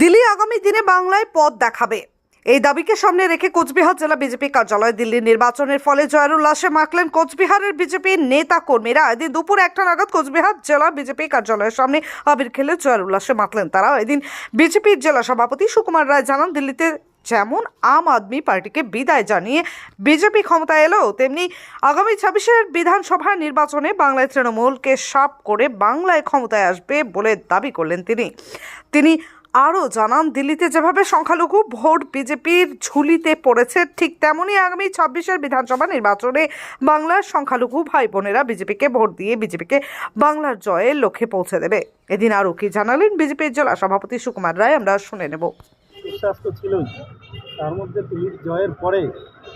দিল্লি আগামী দিনে বাংলায় পথ দেখাবে। এই দাবিকে সামনে রেখে কোচবিহার জেলা বিজেপি কার্যালয়ে দিল্লির নির্বাচনের ফলে জয়ের উল্লাসে মাখলেন কোচবিহারের বিজেপি নেতা কর্মীরা এদিন দুপুর একটা নাগাদ কোচবিহার জেলা বিজেপি কার্যালয়ের সামনে আবির খেলে জয়ের মাখলেন তারা। এদিন বিজেপির জেলা সভাপতি সুকুমার রায় জানান, দিল্লিতে যেমন আম আদমি পার্টিকে বিদায় জানিয়ে বিজেপি ক্ষমতায় এলো, তেমনি আগামী ছাব্বিশের বিধানসভা নির্বাচনে বাংলায় তৃণমূলকে সাপ করে বাংলায় ক্ষমতায় আসবে বলে দাবি করলেন তিনি। তিনি আরও জানান, দিল্লিতে যেভাবে সংখ্যালঘু ভোট বিজেপির ঝুলিতে পড়েছে, ঠিক তেমনই আগামী ছাব্বিশের বিধানসভা নির্বাচনে বাংলার সংখ্যালঘু ভাই বোনেরা বিজেপিকে ভোট দিয়ে বিজেপিকে বাংলার জয়ের লক্ষ্যে পৌঁছে দেবে। এদিন আরও কি জানালেন বিজেপির জেলা সভাপতি সুকুমার রায়, আমরা শুনে নেব। বিশ্বাস তো ছিলই। তার মধ্যে দিল্লির জয়ের পরে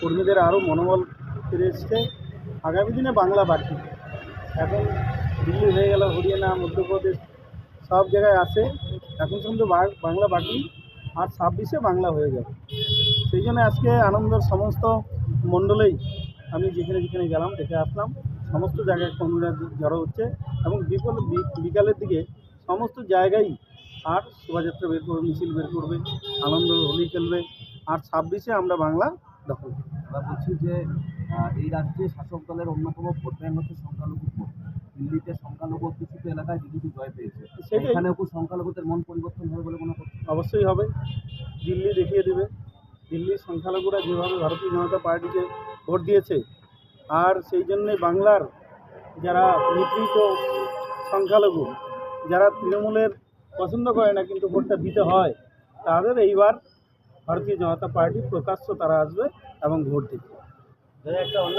কর্মীদের আরও মনোবল ফিরে এসছে। আগামী দিনে বাংলা বাকি এখন দিল্লি হয়ে গেল হরিয়ানা, মধ্যপ্রদেশ সব জায়গায় আসে। এখন কিন্তু বাংলা বাকি, আর ছাব্বিশে বাংলা হয়ে যাবে সেই জন্য আজকে আনন্দের সমস্ত মণ্ডলেই আমি যেখানে যেখানে গেলাম, দেখে আসলাম। সমস্ত জায়গায় কর্মীরা জড়ো হচ্ছে এবং বিপল বি- বিকালের দিকে সমস্ত জায়গায় আর শোভাযাত্রা বের করবে, মিছিল বের করবে, আনন্দ, হোলি খেলবে। আর ছাব্বিশে আমরা বাংলা দখল বলছি যে এই রাজ্যে শাসক দলের অন্যতম ভোট ব্যাংক হচ্ছে সংখ্যালঘু ভোট। দিল্লিতে সংখ্যালঘু কিছু এলাকায় বিজেপি জয় পেয়েছে। সেটাই। এখানেও কি সংখ্যালঘুদের মন পরিবর্তন হবে বলে মনে করছেন অবশ্যই হবে। দিল্লি দেখিয়ে দেবে। দিল্লির সংখ্যালঘুরা যেভাবে ভারতীয় জনতা পার্টিকে ভোট দিয়েছে আর সেই জন্যে বাংলার যারা নিপীড়িত সংখ্যালঘু যারা তৃণমূলের পছন্দ করে না কিন্তু ভোটটা দিতে হয় তাদের এইবার ভারতীয় জনতা পার্টি প্রকাশ্য তারা আসবে এবং ভোট দিবে। একটা অন্য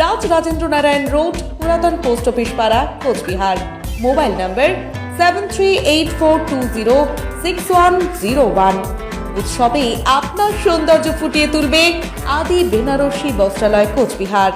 Raj Rajendra Narayan road, পুরাতন পোস্ট অফিস পাড়া, Coochbehar. Mobile number seven three eight four two zero six one zero one উৎসবে আপনার সৌন্দর্য ফুটিয়ে তুলবে আদি বেনারসি বস্ত্রালয়, কোচবিহার।